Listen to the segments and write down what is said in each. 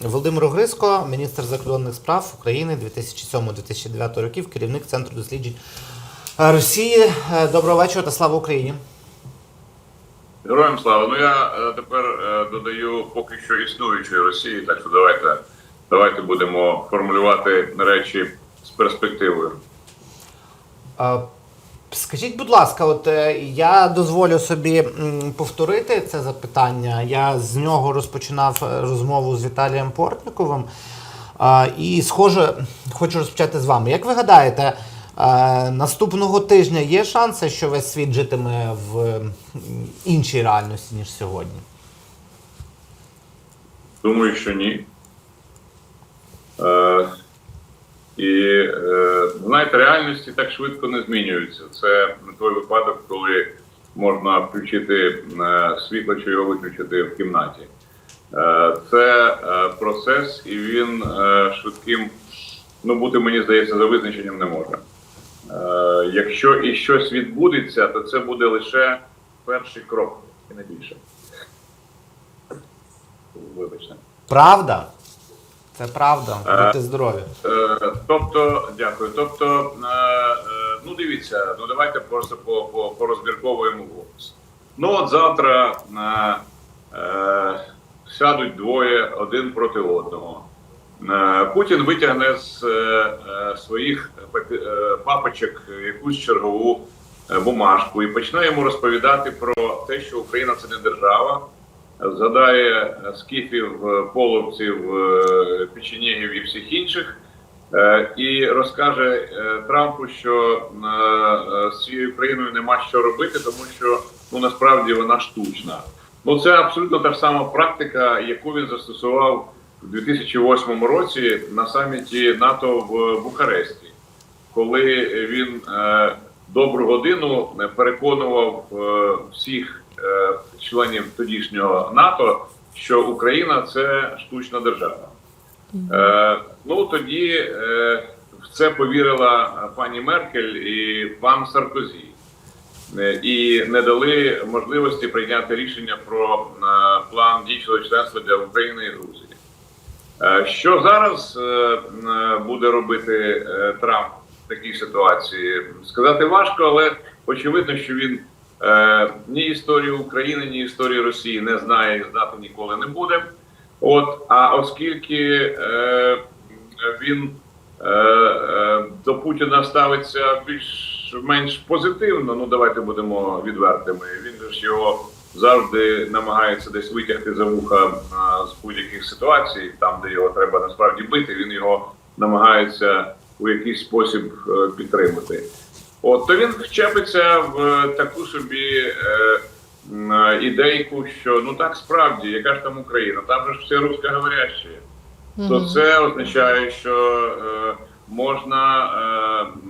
Володимир Гриско, міністр закордонних справ України 2007-2009 років, керівник Центру досліджень е, Росії. Е, Доброго вечора та слава Україні. Героям слава. Ну я е, тепер додаю поки що існуючої Росії, так що давайте, давайте будемо формулювати речі з перспективою. Скажіть, будь ласка, от е, я дозволю собі повторити це запитання. Я з нього розпочинав е, розмову з Віталієм Портніковим. Е, І, схоже, хочу розпочати з вами. Як ви гадаєте, е, наступного тижня є шанси, що весь світ житиме в іншій реальності, ніж сьогодні? Думаю, що ні. І е, знаєте, реальності так швидко не змінюються. Це не той випадок, коли можна включити е, світло чи його виключити в кімнаті. Е, це процес, і він швидким ну, бути, мені здається, за визначенням не може. Якщо і щось відбудеться, то це буде лише перший крок, і не більше. Вибачте. Правда? Це правда. Е, Будьте здорові. Е, Тобто, дякую. Тобто, е, ну дивіться, ну давайте просто по, по, порозмірковуємо голос. Ну от завтра е, сядуть двоє один проти одного. Путін витягне з своїх папочок якусь чергову бумажку і почне йому розповідати про те, що Україна це не держава. Згадає скіфів, е, половців, е, печенєгів і всіх інших, е, і розкаже Трампу, що з цією країною нема що робити, тому що ну насправді вона штучна. Ну це абсолютно та ж сама практика, яку він застосував у 2008 році на саміті НАТО в Бухаресті, коли він добру годину переконував всіх членів тодішнього НАТО, що Україна це штучна держава. Е, ну тоді е, в це повірила пані Меркель і пан Саркозі. Е, І не дали можливості прийняти рішення про е, план дійсного членства для України і Грузії. Е, Що зараз е, е, буде робити е, Трамп в такій ситуації? Сказати важко, але очевидно, що він е, ні історію України, ні історію Росії не знає і знати ніколи не буде. От, а оскільки е, він е, е, до Путіна ставиться більш-менш позитивно, ну давайте будемо відвертими. Він ж його завжди намагається десь витягти за вуха а, з будь-яких ситуацій, там де його треба насправді бити, він його намагається у якийсь спосіб е, підтримати. От то він вчепиться в таку собі е, е, ідейку, що ну так справді, яка ж там Україна, там же ж всі русскоговорящі. То це означає, що е, можна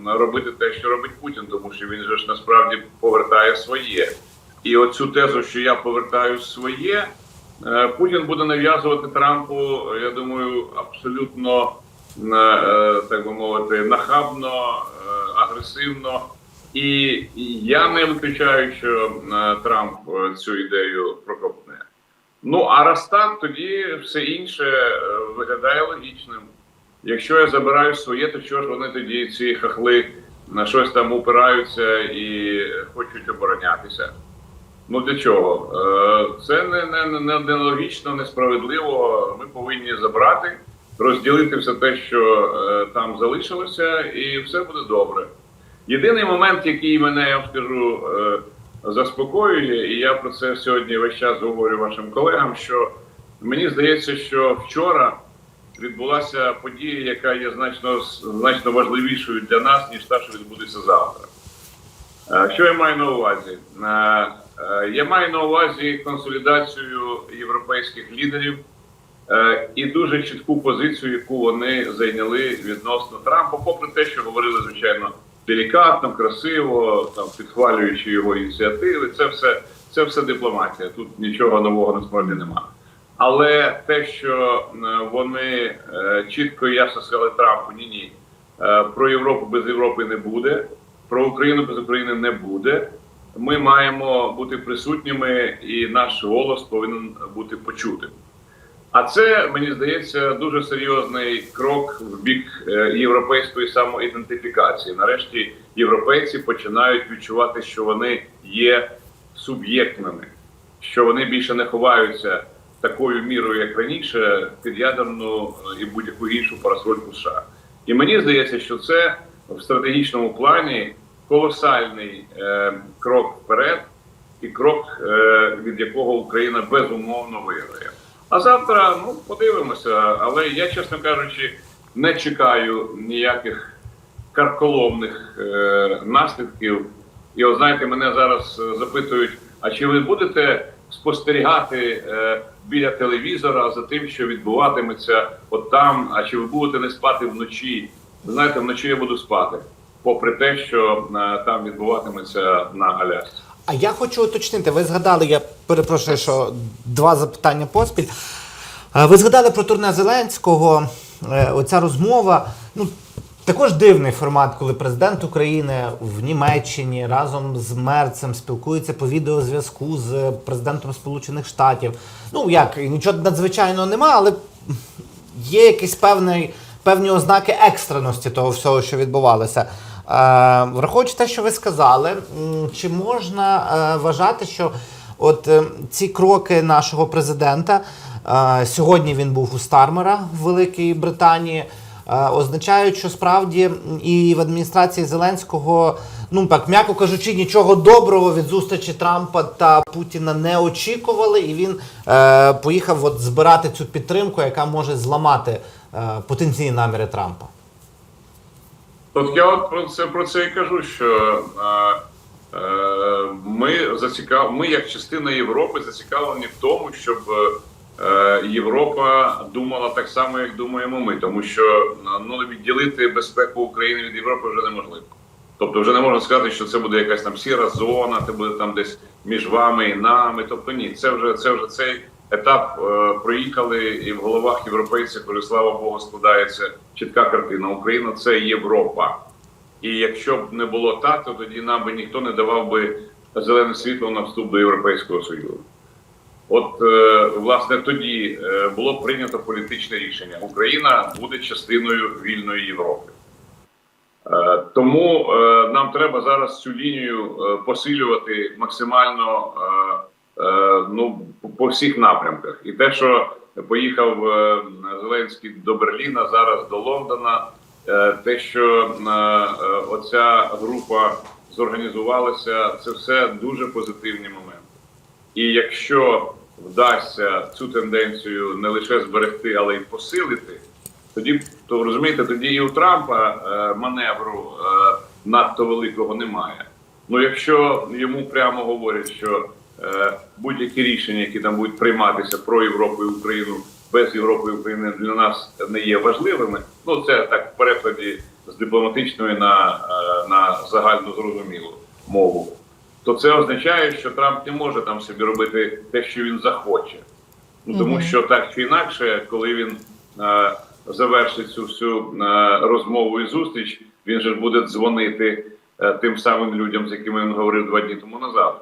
е, робити те, що робить Путін, тому що він же ж насправді повертає своє. І оцю тезу, що я повертаю своє, е, Путін буде нав'язувати Трампу, я думаю, абсолютно е, е, так би мовити, нахабно, е, агресивно. І я не виключаю, що е, Трамп е, цю ідею прокопне. Ну а раз так, тоді все інше е, виглядає логічним. Якщо я забираю своє, то що ж вони тоді ці хахли на щось там упираються і хочуть оборонятися? Ну для чого? Це не, не, не, не логічно, несправедливо. Ми повинні забрати, розділити все те, що там залишилося, і все буде добре. Єдиний момент, який мене, я вам скажу, е, заспокоює, і я про це сьогодні весь час говорю вашим колегам, що мені здається, що вчора відбулася подія, яка є значно, значно важливішою для нас, ніж та, що відбудеться завтра. Е, Що я маю на увазі? Е, Я маю на увазі консолідацію європейських лідерів і дуже чітку позицію, яку вони зайняли відносно Трампа, попри те, що говорили, звичайно, делікатно, красиво, там підхвалюючи його ініціативи. Це все, це все дипломатія. Тут нічого нового насправді немає. Але те, що е, вони е, чітко і ясно сказали Трампу, ні, ні, е, про Європу без Європи не буде, про Україну без України не буде. Ми маємо бути присутніми, і наш голос повинен бути почутим. А це мені здається дуже серйозний крок в бік е, європейської самоідентифікації. Нарешті європейці починають відчувати, що вони є суб'єктними, що вони більше не ховаються такою мірою, як раніше, під ядерну е, і будь-яку іншу парасольку США. І мені здається, що це в стратегічному плані колосальний е, крок вперед і крок, е, від якого Україна безумовно виграє. А завтра, ну подивимося. Але я, чесно кажучи, не чекаю ніяких карколомних е, наслідків. І от знаєте, мене зараз е, запитують: а чи ви будете спостерігати е, біля телевізора за тим, що відбуватиметься от там, а чи ви будете не спати вночі? Ви знаєте, вночі я буду спати, попри те, що е, там відбуватиметься на Алясці. А я хочу уточнити, ви згадали, я перепрошую, що два запитання поспіль. Ви згадали про турне Зеленського, е, оця розмова. Ну, також дивний формат, коли президент України в Німеччині разом з Мерцем спілкується по відеозв'язку з президентом Сполучених Штатів. Ну як, нічого надзвичайного нема, але є якісь певний, певні ознаки екстреності того всього, що відбувалося. Е, враховуючи те, що ви сказали, чи можна е, вважати, що от е, ці кроки нашого президента сьогодні він був у Стармера в Великій Британії. Означають, що справді і в адміністрації Зеленського, ну так м'яко кажучи, нічого доброго від зустрічі Трампа та Путіна не очікували, і він поїхав от збирати цю підтримку, яка може зламати потенційні наміри Трампа. От я от про це про це і кажу, що е, ми зацікав, ми як частина Європи зацікавлені в тому, щоб е, Європа думала так само, як думаємо ми, тому що ну відділити безпеку України від Європи вже неможливо. Тобто, вже не можна сказати, що це буде якась там сіра зона, це буде там десь між вами і нами. Тобто, ні, це вже це вже цей етап е, проїхали, і в головах європейців, вже слава Богу, складається чітка картина. Україна це Європа. І якщо б не було так, то тоді нам би ніхто не давав би зелене світло на вступ до Європейського Союзу. От е, власне тоді е, було прийнято політичне рішення: Україна буде частиною вільної Європи. Тому нам треба зараз цю лінію посилювати максимально ну, по- всіх напрямках. І те, що поїхав е, Зеленський до Берліна, зараз до Лондона, е, те, що е, е, оця група зорганізувалася, це все дуже позитивні моменти. І якщо вдасться цю тенденцію не лише зберегти, але й посилити, тоді то розумієте, тоді і у Трампа е, маневру е, надто великого немає. Ну якщо йому прямо говорять, що е, будь-які рішення, які там будуть прийматися про Європу і Україну без Європи і України для нас не є важливими. Ну це так в перекладі з дипломатичної на, е, на загальну зрозумілу мову. То це означає, що Трамп не може там собі робити те, що він захоче. Ну тому що так чи інакше, коли він е, завершить цю всю е, розмову і зустріч, він же буде дзвонити е, тим самим людям, з якими він говорив два дні тому назад.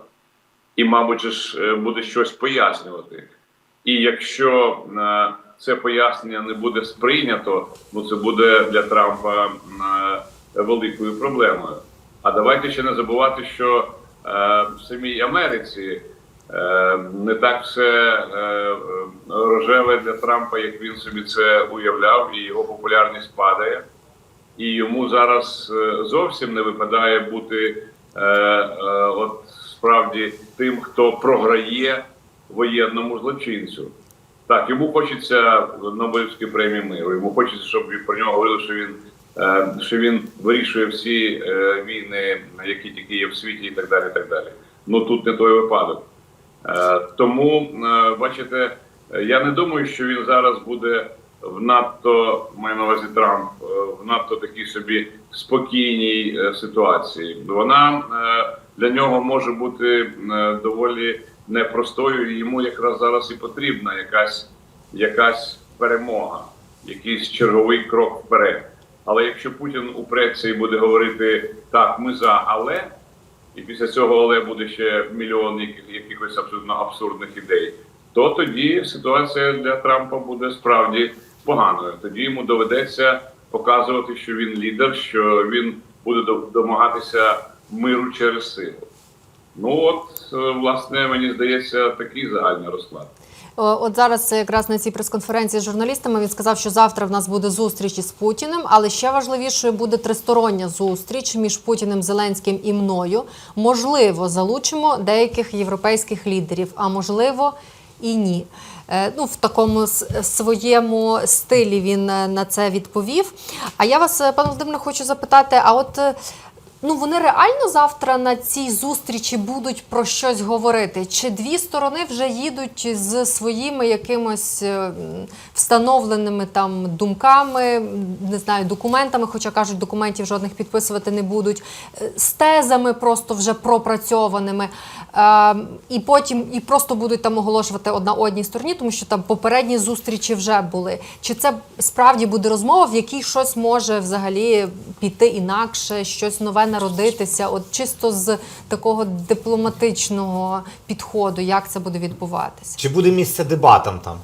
І, мабуть, ж е, буде щось пояснювати. І якщо е, це пояснення не буде сприйнято, ну це буде для Трампа е, великою проблемою. А давайте ще не забувати, що в самій Америці не так все рожеве для Трампа, як він собі це уявляв, і його популярність падає. І йому зараз зовсім не випадає бути от справді тим, хто програє воєнному злочинцю. Так, йому хочеться Нобелівської премії миру. Йому хочеться, щоб про нього говорили, що він, е, що він вирішує всі е, війни, які тільки є в світі, і так далі. І так далі. Ну тут не той випадок. Е, тому, бачите, я не думаю, що він зараз буде в надто маю на увазі Трамп, в надто такій собі спокійній ситуації. Вона для нього може бути е, доволі непростою. і Йому якраз зараз і потрібна якась, якась перемога, якийсь черговий крок вперед. Але якщо Путін упреться і буде говорити так, ми за, але і після цього але буде ще мільйон якихось абсолютно абсурдних ідей, то тоді ситуація для Трампа буде справді поганою. Тоді йому доведеться показувати, що він лідер, що він буде домагатися миру через силу. Ну от, е, власне, мені здається, такий загальний розклад. От зараз е, якраз на цій прес-конференції з журналістами він сказав, що завтра в нас буде зустріч із Путіним, але ще важливішою буде тристороння зустріч між Путіним, Зеленським і мною. Можливо, залучимо деяких європейських лідерів, а можливо і ні. Е, Ну, в такому своєму стилі він е, на це відповів. А я вас, е, пане Володимире, хочу запитати: а от е, Ну, вони реально завтра на цій зустрічі будуть про щось говорити? Чи дві сторони вже їдуть з своїми якимось е, встановленими там думками, не знаю, документами, хоча кажуть, документів жодних підписувати не будуть, е, з тезами просто вже пропрацьованими, е, і потім і просто будуть там оголошувати одна одній стороні, тому що там попередні зустрічі вже були. Чи це справді буде розмова, в якій щось може взагалі піти інакше, щось нове народитися? От чисто з такого дипломатичного підходу, як це буде відбуватися? Чи буде місце дебатам там?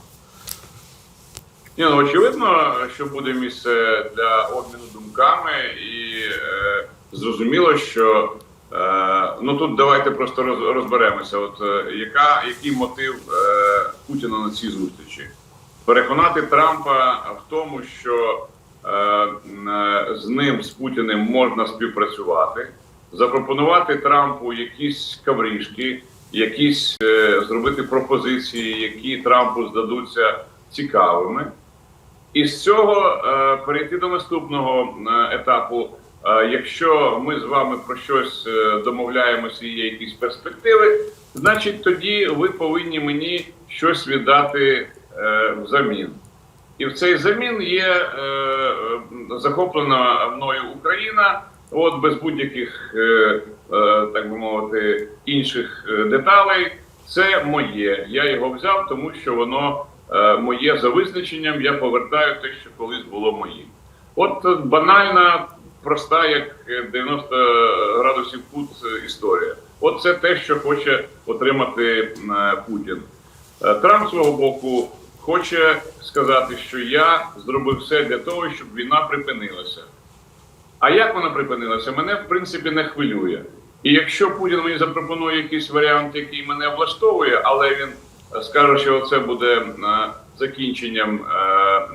Ні, ну очевидно, що буде місце для обміну думками, і е, зрозуміло, що е, ну тут давайте просто роз, розберемося. От е, яка який мотив е, Путіна на цій зустрічі? Переконати Трампа в тому, що з ним, з Путіним, можна співпрацювати, запропонувати Трампу якісь каврішки, якісь е, зробити пропозиції, які Трампу здадуться цікавими. І з цього е, перейти до наступного е, етапу. Е, якщо ми з вами про щось е, домовляємося і є якісь перспективи, значить тоді ви повинні мені щось віддати е, взамін. І в цей замін є е, е, захоплена мною Україна, от без будь-яких, е, е, так би мовити, інших е, деталей. Це моє. Я його взяв, тому що воно е, моє за визначенням. Я повертаю те, що колись було моїм. От е, банальна, проста, як е, 90 градусів кут історія. От це те, що хоче отримати Путін. Трамп свого боку хоче сказати, що я зробив все для того, щоб війна припинилася. А як вона припинилася, мене в принципі не хвилює. І якщо Путін мені запропонує якийсь варіант, який мене влаштовує, але він скаже, що це буде е, закінченням е,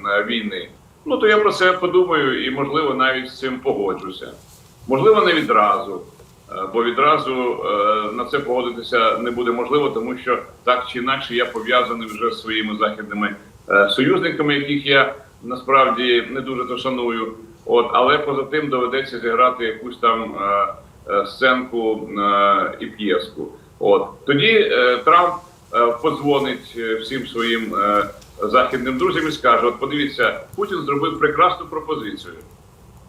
е, війни, ну то я про це подумаю і, можливо, навіть з цим погоджуся. Можливо, не відразу, бо відразу е, на це погодитися не буде можливо, тому що так чи інакше я пов'язаний вже з своїми західними е, союзниками, яких я насправді не дуже то шаную. От, але поза тим доведеться зіграти якусь там е, е, сценку е, і п'єску. От тоді е, Трамп е, подзвонить е, всім своїм е, західним друзям і скаже: От подивіться, Путін зробив прекрасну пропозицію,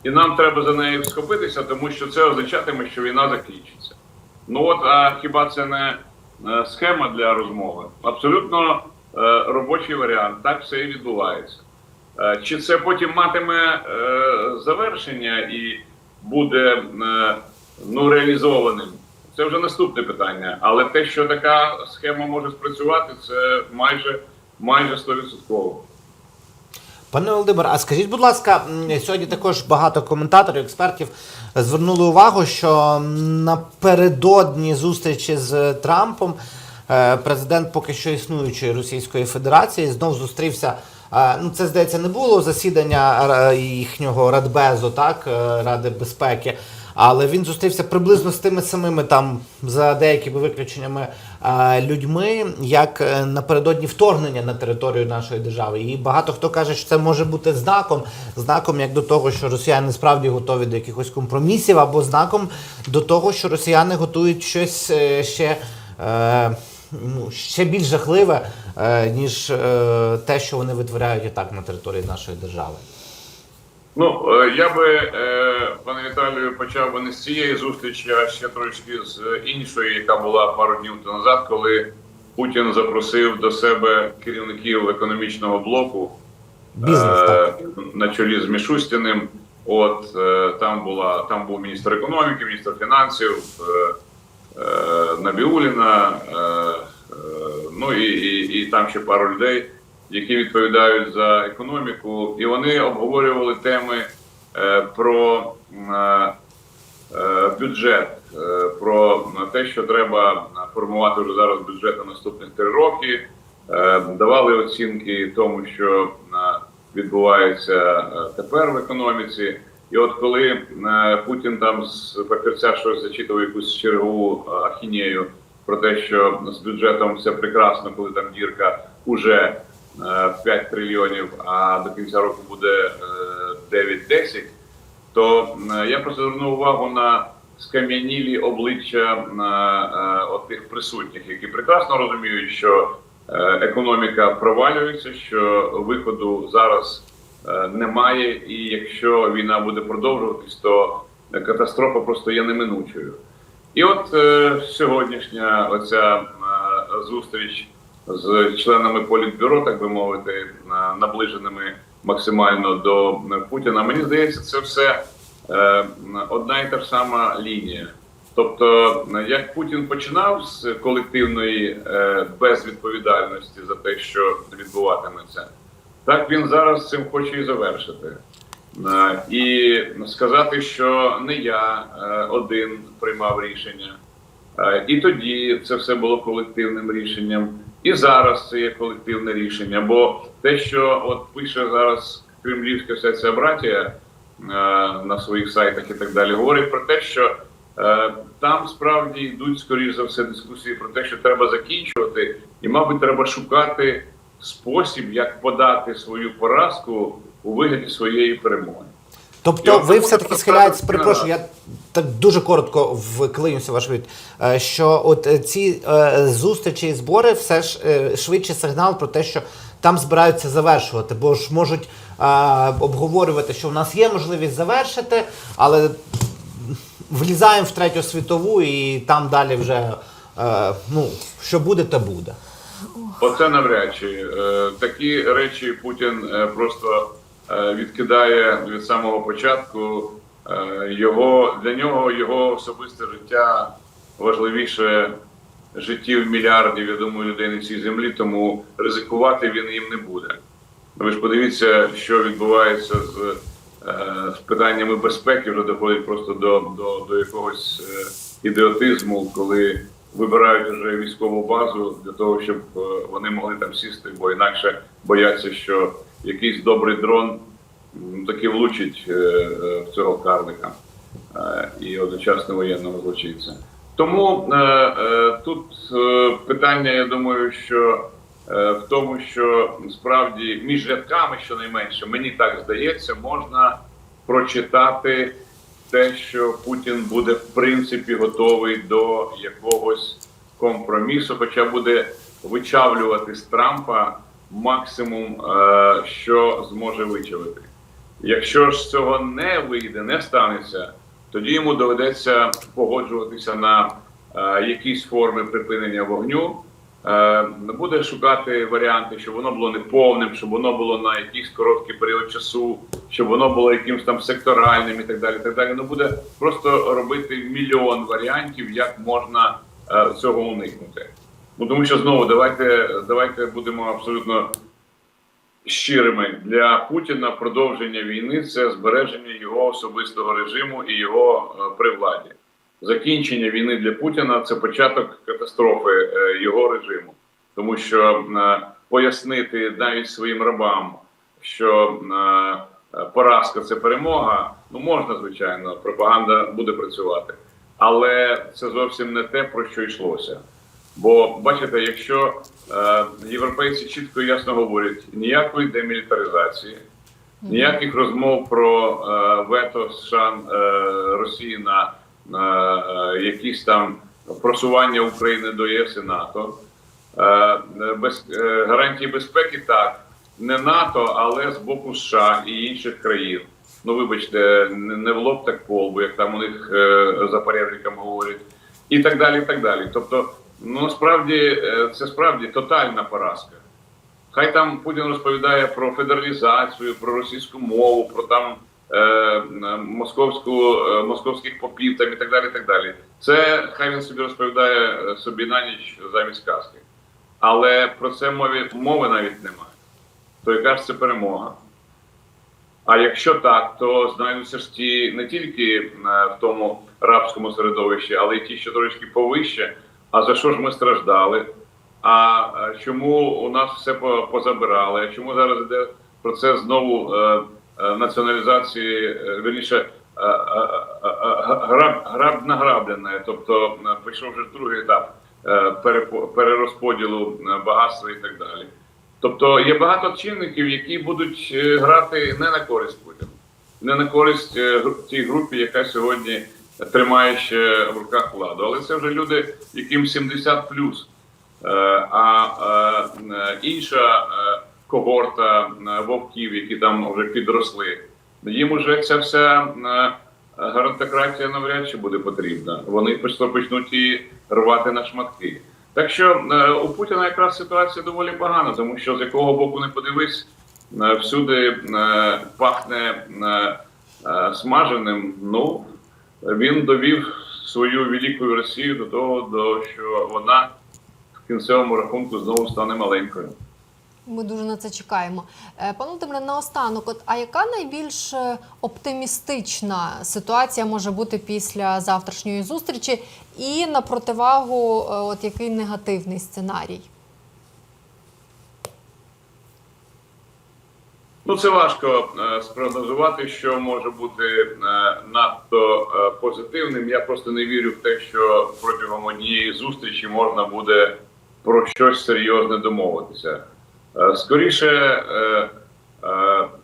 і нам треба за нею схопитися, тому що це означатиме, що війна закінчиться. Ну от а хіба це не е, схема для розмови? Абсолютно е, робочий варіант. Так все і відбувається. Е, Чи це потім матиме завершення і буде ну, реалізованим? Це вже наступне питання. Але те, що така схема може спрацювати, це майже майже 100%. Пане Володимир, а скажіть, будь ласка, сьогодні також багато коментаторів, експертів звернули увагу, що напередодні зустрічі з Трампом е, президент поки що існуючої Російської Федерації знов зустрівся. е, Ну, це здається, не було засідання е, їхнього Радбезу, так, Ради безпеки. Але він зустрівся приблизно з тими самими там, за деякими виключеннями, людьми, як е, напередодні вторгнення на територію нашої держави. І багато хто каже, що це може бути знаком, знаком як до того, що росіяни справді готові до якихось компромісів, або знаком до того, що росіяни готують щось е, ще. Е, Ну, ще більш жахливе, ніж те, що вони витворяють і так на території нашої держави. Ну, е, я би, е, пане Віталію, почав би не з цієї зустрічі, а ще трошки з іншої, яка була пару днів тому назад, коли Путін запросив до себе керівників економічного блоку Бізнес, е, так. на чолі з Мішустіним. От е, там була там був міністр економіки, міністр фінансів, е, е, Набіуліна, е, е, ну і, і, і там ще пару людей, які відповідають за економіку, і вони обговорювали теми е, про е, е, бюджет, про те, що треба формувати вже зараз бюджет на наступних три роки. Давали оцінки тому, що відбувається тепер в економіці. І от коли Путін там з папірця щось зачитував якусь чергову ахінею про те, що з бюджетом все прекрасно, коли там дірка уже в 5 трильйонів, а до кінця року буде е, 9-10, то е, я просто звернув увагу на скам'янілі обличчя е, е, тих присутніх, які прекрасно розуміють, що е, економіка провалюється, що виходу зараз е, немає, і якщо війна буде продовжуватись, то катастрофа просто є неминучою. І от е, сьогоднішня оця е, зустріч з членами політбюро, так би мовити, наближеними максимально до Путіна, мені здається, це все е, одна і та ж сама лінія. Тобто, як Путін починав з колективної е, безвідповідальності за те, що відбуватиметься, так він зараз цим хоче і завершити. Е, І сказати, що не я один приймав рішення, і тоді це все було колективним рішенням, і зараз це є колективне рішення. Бо те, що от пише зараз кремлівська вся ця братія е, на своїх сайтах і так далі, говорить про те, що е, там справді йдуть скоріш за все дискусії про те, що треба закінчувати, і, мабуть, треба шукати спосіб, як подати свою поразку у вигляді своєї перемоги. Тобто Я ви все-таки схиляєтесь, перепрошую, я так дуже коротко вклинюся ваш відповідь, е, що от е, ці е, зустрічі і збори все ж швидше сигнал про те, що там збираються завершувати, бо ж можуть обговорювати, що в нас є можливість завершити, але влізаємо в третю світову і там далі вже ну, що буде, то буде. Оце навряд чи такі речі Путін просто відкидає від самого початку. Е, Його для нього його особисте життя важливіше життів мільярдів, я думаю, людей на цій землі, тому ризикувати він їм не буде. Ви ж подивіться, що відбувається з, е, з питаннями безпеки, вже доходить просто до, до, до якогось е, ідіотизму, коли вибирають вже військову базу для того, щоб е, вони могли там сісти, бо інакше бояться, що якийсь добрий дрон таки влучить е, е, в цього карлика е, і одночасно воєнного злочинця. Тому тут питання, я думаю, що в тому, що справді між рядками, щонайменше, мені так здається, можна прочитати те, що Путін буде в принципі готовий до якогось компромісу, хоча буде вичавлювати з Трампа максимум, е, що зможе вичавити. Якщо ж цього не вийде, не станеться, тоді йому доведеться погоджуватися на е, якісь форми припинення вогню. Е, буде шукати варіанти, щоб воно було неповним, щоб воно було на якийсь короткий період часу, щоб воно було якимось там секторальним і так далі. Так далі. Ну буде просто робити мільйон варіантів, як можна цього уникнути. Ну тому що знову давайте, давайте будемо абсолютно щирими для Путіна продовження війни це збереження його особистого режиму і його е, при владі. Закінчення війни для Путіна це початок катастрофи е, його режиму, тому що е, пояснити навіть своїм рабам, що поразка це перемога. Ну можна звичайно, пропаганда буде працювати, але це зовсім не те, про що йшлося. Бо бачите, якщо е, європейці чітко і ясно говорять ніякої демілітаризації, ніяких розмов про е, вето США е, Росії на, е, якісь там просування України до ЄС і НАТО, е, без е, гарантії безпеки так, не НАТО, але з боку США і інших країн. Ну, вибачте, не не в лоб так полбу, як там у них е, за порядником говорять, і так далі. і так далі. Тобто, ну насправді е, це справді тотальна поразка. Хай там Путін розповідає про федералізацію, про російську мову, про там е, московську, е, московських попів там і так далі. і так далі. Це хай він собі розповідає е, собі на ніч замість казки. але про це мові, мови навіть немає. То яка ж це перемога? А якщо так, то знайдуться ж ті не тільки е, в тому рабському середовищі, але й ті, що трошки повище. А за що ж ми страждали? А е, чому у нас все по- позабирали? А чому зараз йде процес знову е, е, націоналізації, е, вірніше, е, граб, граб награблене? Тобто пішов вже другий етап е, перерозподілу багатства і так далі. Тобто є багато чинників, які будуть грати не на користь Путіна, не на користь е, тій групі, яка сьогодні тримає ще в руках владу. Але це вже люди, яким 70 плюс. Е, А е, е, інша е, когорта е, вовків, які там вже підросли, їм уже ця вся е, геронтократія навряд чи буде потрібна. Вони просто почнуть її рвати на шматки. Так що е, у Путіна якраз ситуація доволі погана, тому що з якого боку не подивись, е, всюди е, пахне е, е, смаженим. Ну він довів свою велику Росію до того, до що вона в кінцевому рахунку знову стане маленькою. Ми дуже на це чекаємо. Е, Пане Володимире, наостанок, от, а яка найбільш е, оптимістична ситуація може бути після завтрашньої зустрічі? І на противагу, е, от який негативний сценарій? Ну, це важко е, спрогнозувати, що може бути е, надто е, позитивним. Я просто не вірю в те, що протягом однієї зустрічі можна буде про щось серйозне домовитися. Скоріше,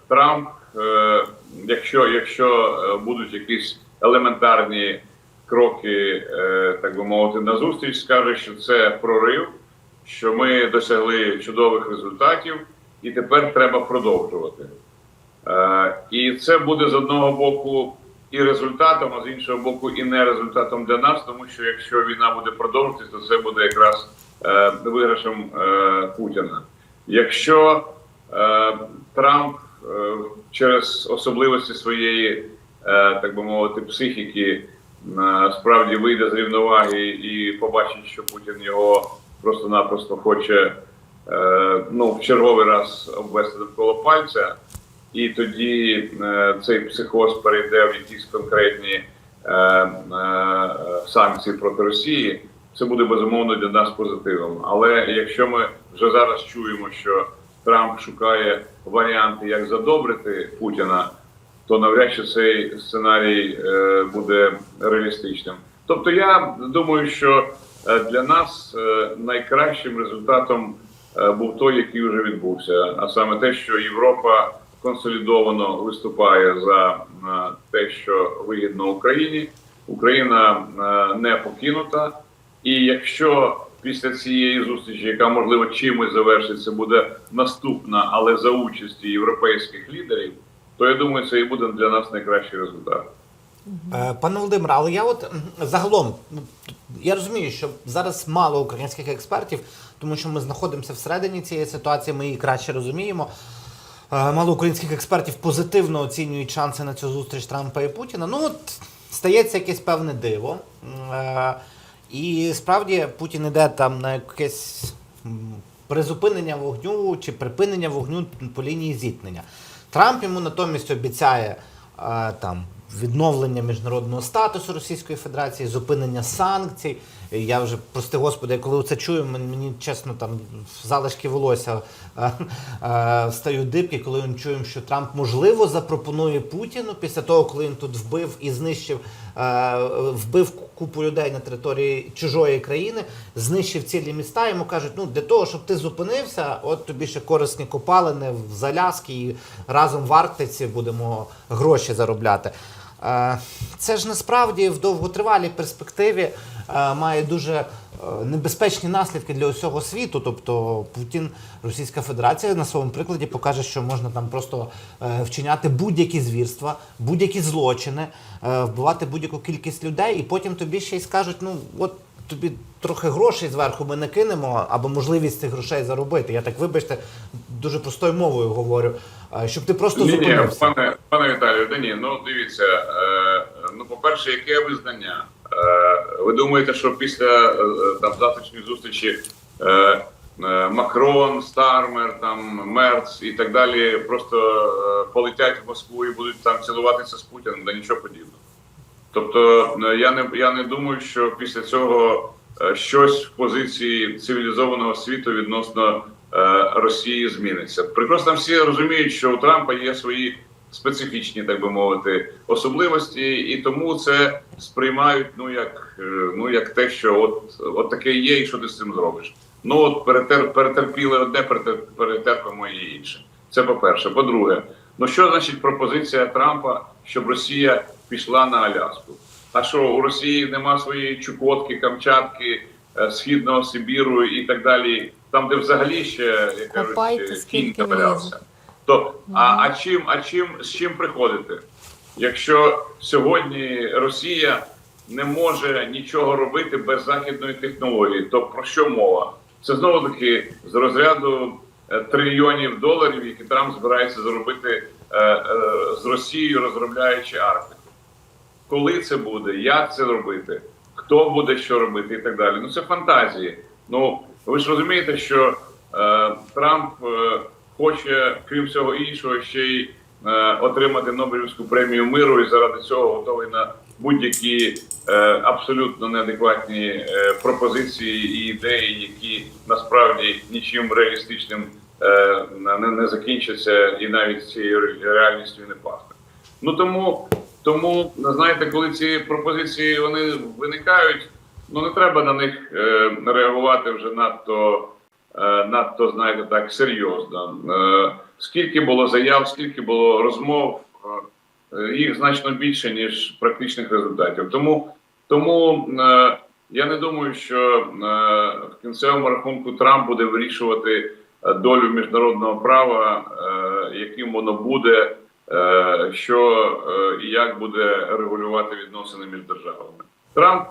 Трамп, якщо, якщо будуть якісь елементарні кроки, так би мовити, на зустріч, скаже, що це прорив, що ми досягли чудових результатів, і тепер треба продовжувати. Е, і це буде з одного боку і результатом, а з іншого боку, і не результатом для нас, тому що якщо війна буде продовжуватися, то це буде якраз е, виграшем е, Путіна. Якщо Трамп через особливості своєї, так би мовити, психіки справді вийде з рівноваги і побачить, що Путін його просто-напросто хоче ну, в черговий раз обвести довкола пальця, і тоді е, цей психоз перейде в якісь конкретні е, е, санкції проти Росії. Це буде безумовно для нас позитивом. Але якщо ми вже зараз чуємо, що Трамп шукає варіанти, як задобрити Путіна, то навряд чи цей сценарій е, буде реалістичним. Тобто, я думаю, що е, для нас е, найкращим результатом е, був той, який вже відбувся, а саме те, що Європа консолідовано виступає за е, те, що вигідно Україні. Україна е, не покинута. І якщо після цієї зустрічі, яка можливо чимось завершиться, буде наступна, але за участі європейських лідерів, то я думаю, це і буде для нас найкращий результат. Е, Пане Володимире, але я от загалом ну, я розумію, що зараз мало українських експертів, тому що ми знаходимося всередині цієї ситуації, ми її краще розуміємо. Е, Мало українських експертів позитивно оцінюють шанси на цю зустріч Трампа і Путіна. Ну от стається якесь певне диво. Е, І справді Путін іде там на якесь призупинення вогню чи припинення вогню по лінії зіткнення. Трамп йому натомість обіцяє там відновлення міжнародного статусу Російської Федерації, зупинення санкцій. Я вже, прости господи, коли це чую, мені, чесно там залишки волосся е, е, стають дибки, коли ми чуємо, що Трамп можливо запропонує Путіну після того, коли він тут вбив і знищив, е, вбив купу людей на території чужої країни, знищив цілі міста. Йому кажуть, ну для того, щоб ти зупинився, от тобі ще корисні копалини в Заляскі і разом в Арктиці будемо гроші заробляти. Е, Це ж насправді в довготривалій перспективі е, має дуже е, небезпечні наслідки для усього світу. Тобто Путін, Російська Федерація на своєму прикладі покаже, що можна там просто вчиняти будь-які звірства, будь-які злочини, вбивати будь-яку кількість людей, і потім тобі ще й скажуть, ну от тобі трохи грошей зверху ми накинемо, або можливість цих грошей заробити. Я так вибачте, дуже простою мовою говорю, щоб ти просто Ні, ні, пане, пане Віталію, да ні, ну дивіться, е, ну по-перше, яке визнання? Е, ви думаєте, що після е, там завтрашньої зустрічі е, е, Макрон, Стармер, там Мерц і так далі просто е, полетять в Москву і будуть там цілуватися з Путіним, да нічого подібного. Тобто е, я не я не думаю, що після цього е, щось в позиції цивілізованого світу відносно е, Росії зміниться. Прекрасно всі розуміють, що у Трампа є свої специфічні, так би мовити, особливості, і тому це сприймають ну як ну як те, що от, от таке є, і що ти з цим зробиш. Ну от перетер, перетерпіли одне, перетер, перетерпимо і інше. Це по-перше. По-друге, ну що значить пропозиція Трампа, щоб Росія пішла на Аляску? А що у Росії нема своєї Чукотки, Камчатки, е, Східного Сибіру і так далі, там, де взагалі ще як кажуть, кінь валявся. То а, а чим, а чим з чим приходити? Якщо сьогодні Росія не може нічого робити без західної технології, то про що мова? Це знову таки з розряду е, трильйонів доларів, які Трамп збирається заробити е, е, з Росією, розробляючи Арктику. Коли це буде, як це робити, хто буде що робити, і так далі. Ну це фантазії. Ну ви ж розумієте, що е, Трамп е, хоче, крім всього іншого, ще й е, отримати Нобелівську премію миру і заради цього готовий на будь-які е, абсолютно неадекватні е, пропозиції і ідеї, які насправді нічим реалістичним е, не, не закінчаться і навіть цією реальністю не пахне. Ну тому, тому знаєте, коли ці пропозиції вони виникають, ну не треба на них е, реагувати вже надто, е, надто знаєте, так серйозно. Е, скільки було заяв, скільки було розмов, е, їх значно більше ніж практичних результатів. Тому, тому е, я не думаю, що е, в кінцевому рахунку Трамп буде вирішувати е, долю міжнародного права, е, яким воно буде. Е, що е, і як буде регулювати відносини між державами. Трамп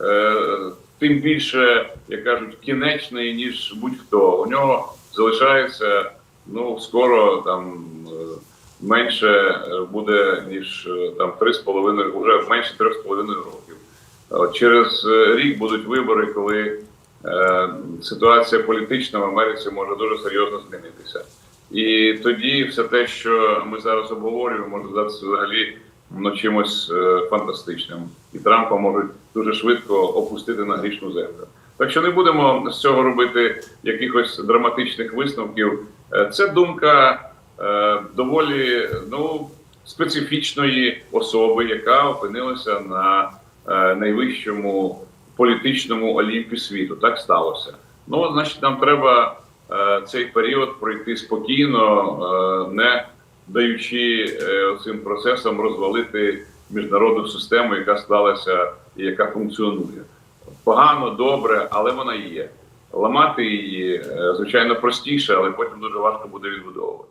е, тим більше, як кажуть, кінечний, ніж будь-хто. У нього залишається ну скоро там менше буде ніж там три з половиною, вже менше трьох з половиною років. Через рік будуть вибори, коли е, ситуація політична в Америці може дуже серйозно змінитися. І тоді все те, що ми зараз обговорюємо, може здатися взагалі ну, чимось е, фантастичним. І Трампа можуть дуже швидко опустити на грішну землю. Так що не будемо з цього робити якихось драматичних висновків. Е, Це думка е, доволі ну, специфічної особи, яка опинилася на е, найвищому політичному олімпі світу. Так сталося. Ну, значить, нам треба цей період пройти спокійно, е, не даючи е, цим процесам розвалити міжнародну систему, яка сталася і яка функціонує. Погано, добре, але вона є. Ламати її, е, звичайно, простіше, але потім дуже важко буде відбудовувати.